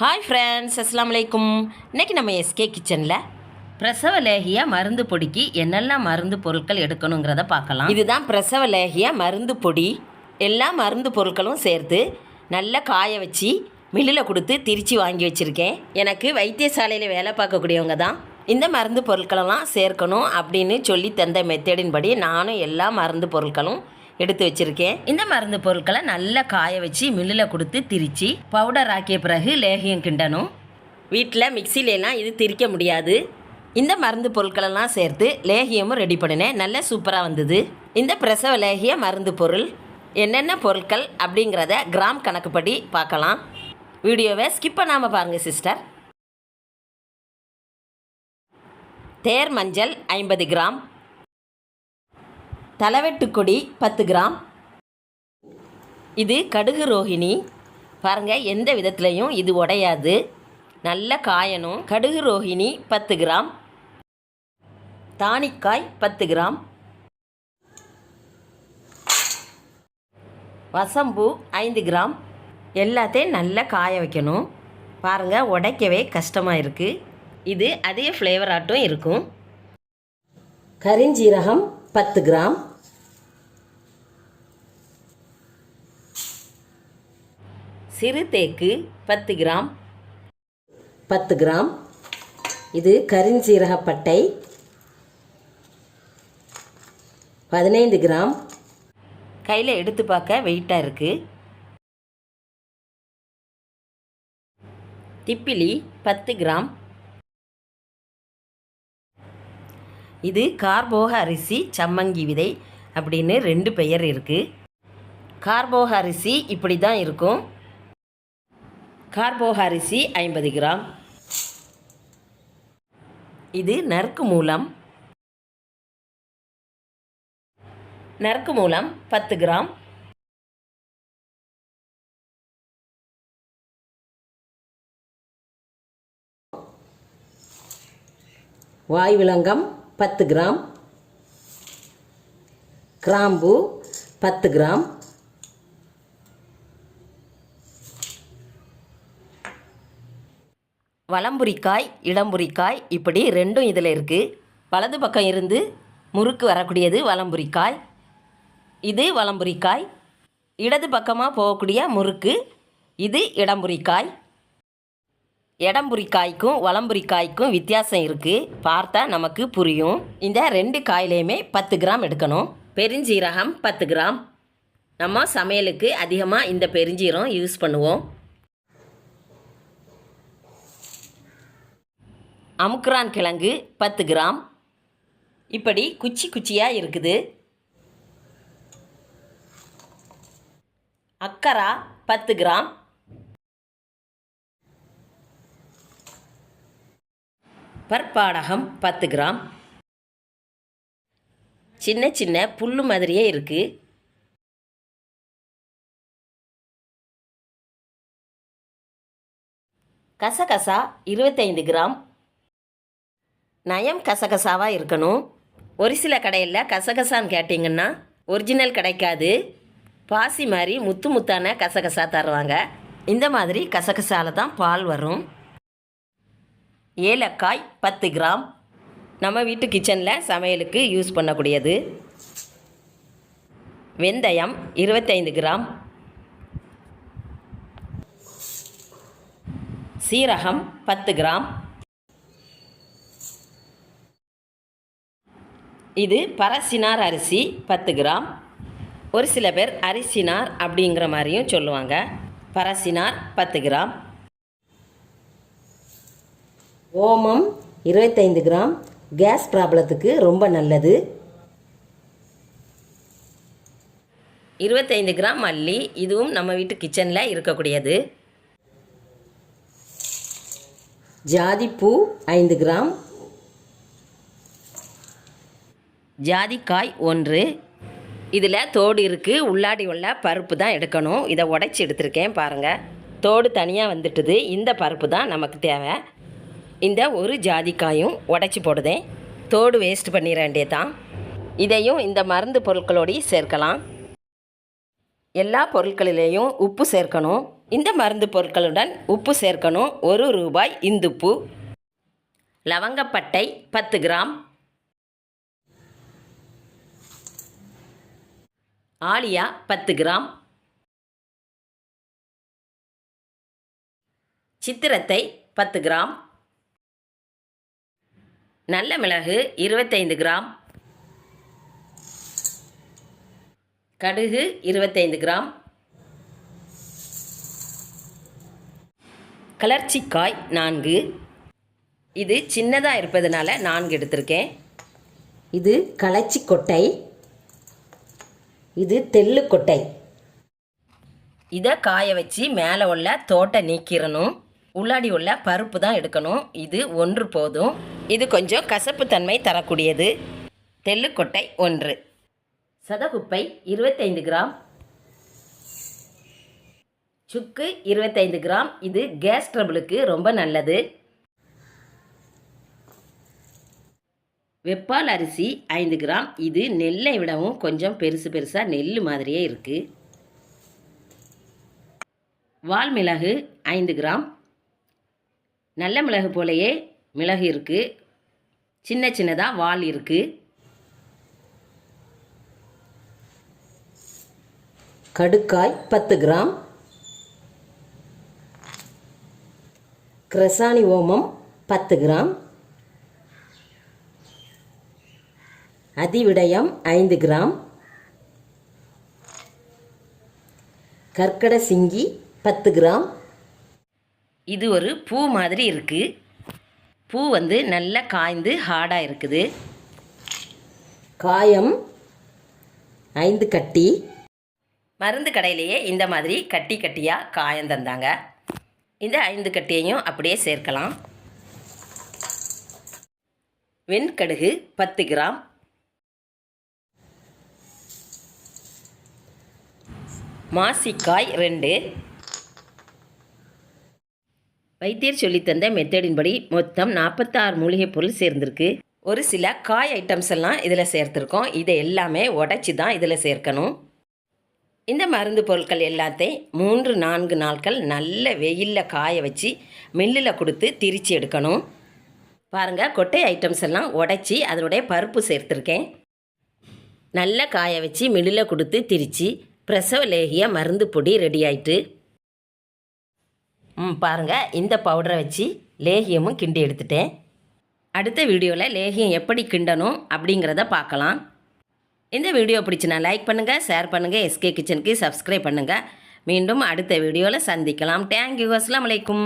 Hi friends அஸ்லாம் வலைக்கும் இன்றைக்கி நம்ம எஸ்கே கிச்சனில் பிரசவ லேகிய மருந்து பொடிக்கு என்னெல்லாம் மருந்து பொருட்கள் எடுக்கணுங்கிறத பார்க்கலாம். இதுதான் பிரசவ லேகிய மருந்து பொடி. எல்லா மருந்து பொருட்களும் சேர்த்து நல்லா காய வச்சு மில்லில் கொடுத்து திரிச்சு வாங்கி வச்சுருக்கேன். எனக்கு வைத்தியசாலையில் வேலை பார்க்கக்கூடியவங்க தான். இந்த மருந்து பொருட்களெல்லாம் சேர்க்கணும் அப்படின்னு சொல்லி தந்த மெத்தடின்படி நானும் எல்லா மருந்து பொருட்களும் எடுத்து வச்சிருக்கேன். இந்த மருந்து பொருட்களை நல்லா காய வச்சு மில்லில் கொடுத்து திரிச்சு பவுடர் ஆக்கிய பிறகு லேகியம் கிண்டணும். வீட்டில் மிக்சிலெலாம் இது திரிக்க முடியாது. இந்த மருந்து பொருட்களெல்லாம் சேர்த்து லேகியமும் ரெடி பண்ணினேன். நல்ல சூப்பராக வந்தது. இந்த பிரசவ லேகிய மருந்து பொருள் என்னென்ன பொருட்கள் அப்படிங்கிறத கிராம் கணக்குப்படி பார்க்கலாம். வீடியோவை ஸ்கிப் பண்ணாமல் பாருங்கள் சிஸ்டர் தேர் மஞ்சள் ஐம்பது கிராம் தலைவெட்டுக்கொடி பத்து கிராம். இது கடுகு ரோஹிணி பாருங்கள் எந்த விதத்துலையும் இது உடையாது. நல்ல காயணும். கடுகு ரோஹிணி பத்து கிராம். தானிக்காய் பத்து கிராம். வசம்பூ ஐந்து கிராம். எல்லாத்தையும் நல்லா காய வைக்கணும். பாருங்கள் உடைக்கவே கஷ்டமாக இருக்குது இது அதே ஃப்ளேவராட்டும் இருக்கும். கரிஞ்சீரகம் பத்து கிராம். சிறு தேக்கு பத்து கிராம். பத்து கிராம். இது கரிஞ்சீரகப்பட்டை பதினைந்து கிராம். கையில் எடுத்து பார்க்க வெயிட்டாக இருக்குது திப்பிலி பத்து கிராம். இது கார்போக அரிசி சம்மங்கி விதை அப்படின்னு ரெண்டு பெயர் இருக்குது கார்போக அரிசி இப்படி தான் இருக்கும். கார்போக அரிசி ஐம்பது கிராம். இது நறுக்கு மூலம். நறுக்கு மூலம் பத்து கிராம். வாய் விலங்கம் பத்து கிராம். கிராம்பு பத்து கிராம். வலம்புரிக்காய் இடம்புரிக்காய் இப்படி ரெண்டும் இதில் இருக்குது வலது பக்கம் இருந்து முறுக்கு வரக்கூடியது வலம்புரிக்காய். இது வலம்புரிக்காய். இடது பக்கமாக போகக்கூடிய முறுக்கு இது இடம்புரிக்காய். இடம்புரிக்காய்க்கும் வலம்புரிக்காய்க்கும் வித்தியாசம் இருக்குது பார்த்தா நமக்கு புரியும். இந்த ரெண்டு காயிலையுமே பத்து கிராம் எடுக்கணும். பெருஞ்சீரகம் பத்து கிராம். நம்ம சமையலுக்கு அதிகமாக இந்த பெருஞ்சீரம் யூஸ் பண்ணுவோம். அமுக்ரான் கிழங்கு பத்து கிராம். இப்படி குச்சி குச்சியாக இருக்குது. அக்கரா பத்து கிராம். பற்பாடகம் பத்து கிராம். சின்ன சின்ன புல்லு மாதிரியே இருக்குது கசகசா இருபத்தைந்து கிராம். நயம் கசகசாவாக இருக்கணும். ஒரு சில கடையில் கசகசான்னு கேட்டிங்கன்னா ஒரிஜினல் கிடைக்காது. பாசி மாதிரி முத்து முத்தான கசகசா தருவாங்க. இந்த மாதிரி கசகசால தான் பால் வரும். ஏலக்காய் பத்து கிராம். நம்ம வீட்டு கிச்சனில் சமையலுக்கு யூஸ் பண்ணக்கூடியது. வெந்தயம் இருபத்தைந்து கிராம். சீரகம் பத்து கிராம். இது பரசினார் அரிசி பத்து கிராம். ஒரு சில பேர் அரிசினார் அப்படிங்கிற மாதிரியும் சொல்லுவாங்க. பரசினார் பத்து கிராம். ஓமம் இருபத்தைந்து கிராம். கேஸ் ப்ராப்ளத்துக்கு ரொம்ப நல்லது. இருபத்தைந்து கிராம் மல்லி. இதுவும் நம்ம வீட்டு கிச்சனில் இருக்கக்கூடியது. ஜாதிப்பூ ஐந்து கிராம். ஜாதிக்காய் ஒன்று. இதில் தோடு இருக்குது உள்ளாடி உள்ள பருப்பு தான் எடுக்கணும். இதை உடைச்சி எடுத்திருக்கேன் பாருங்கள் தோடு தனியாக வந்துட்டுது. இந்த பருப்பு தான் நமக்கு தேவை. இந்த ஒரு ஜாதிக்காயும் உடைச்சி போடுதேன். தோடு வேஸ்ட் பண்ணிட வேண்டியதான் இதையும் இந்த மருந்து பொருட்களோடையும் சேர்க்கலாம். எல்லா பொருட்களிலேயும் உப்பு சேர்க்கணும். இந்த மருந்து பொருட்களுடன் உப்பு சேர்க்கணும். ஒரு ரூபாய் இந்துப்பு. லவங்கப்பட்டை பத்து கிராம். ஆலியா பத்து கிராம். சித்திரத்தை பத்து கிராம். நல்ல மிளகு இருபத்தைந்து கிராம். கடுகு இருபத்தைந்து கிராம். கலர்ச்சிக்காய் நான்கு. இது சின்னதாக இருப்பதனால நான்கு எடுத்திருக்கேன். இது களச்சி கொட்டை இது தெள்ளு கொட்டை. இதை காய வச்சு மேலே உள்ள தோட்டை நீக்கிடணும் உள்ளாடி உள்ள பருப்பு தான் எடுக்கணும். இது ஒன்று போதும். இது கொஞ்சம் கசப்பு தன்மை தரக்கூடியது. தெல்லுக்கொட்டை ஒன்று. சதகுப்பை இருபத்தைந்து கிராம். சுக்கு இருபத்தைந்து கிராம். இது கேஸ் ட்ரபிளுக்கு ரொம்ப நல்லது. வெப்பால் அரிசி ஐந்து கிராம். இது நெல்லை விடவும் கொஞ்சம் பெருசு பெருசாக நெல் மாதிரியே இருக்குது வால் மிளகு ஐந்து கிராம். நல்ல மிளகு போலயே மிளகு இருக்குது சின்ன சின்னதாக வால் இருக்குது கடுக்காய் பத்து கிராம். கிரசாணி ஓமம் பத்து கிராம். அதிவிடயம் ஐந்து கிராம். கற்கட சிங்கி பத்து கிராம். இது ஒரு பூ மாதிரி இருக்குது பூ வந்து நல்லா காய்ந்து ஹார்டாக இருக்குது. காயம் ஐந்து கட்டி. மருந்து கடையிலேயே இந்த மாதிரி கட்டி கட்டியாக காயம் தந்தாங்க. இந்த ஐந்து கட்டியையும் அப்படியே சேர்க்கலாம். வெண்கடுகு பத்து கிராம். மாசிக்காய் ரெண்டு. வைத்தியர் சொல்லித்தந்த மெத்தடின்படி மொத்தம் நாற்பத்தாறு மூலிகை பொருள் சேர்ந்திருக்கு. ஒரு சில காய் ஐட்டம்ஸ் எல்லாம் இதில் சேர்த்துருக்கோம். இதை எல்லாமே உடச்சி தான் இதில் சேர்க்கணும். இந்த மருந்து பொருட்கள் எல்லாத்தையும் மூன்று நான்கு நாட்கள் நல்ல வெயிலில் காய வச்சு மில்லில் கொடுத்து திரித்து எடுக்கணும். பாருங்கள் கொட்டை ஐட்டம்ஸ் எல்லாம் உடச்சி அதனுடைய பருப்பு சேர்த்துருக்கேன். நல்ல காய வச்சு மில்லில் கொடுத்து திரிச்சு பிரசவ லேகிய மருந்து பொடி ரெடி ஆயிட்டு ம் பாருங்கள் இந்த பவுடரை வச்சு லேகியமும் கிண்டி எடுத்துட்டேன். அடுத்த வீடியோவில் லேகியம் எப்படி கிண்டணும் அப்படிங்கிறத பார்க்கலாம். இந்த வீடியோ பிடிச்சினா லைக் பண்ணுங்கள் ஷேர் பண்ணுங்கள் எஸ்கே கிச்சனுக்கு சப்ஸ்கிரைப் பண்ணுங்கள் மீண்டும் அடுத்த வீடியோவில் சந்திக்கலாம். தேங்க்யூ அஸ்லாம் வலைக்கும்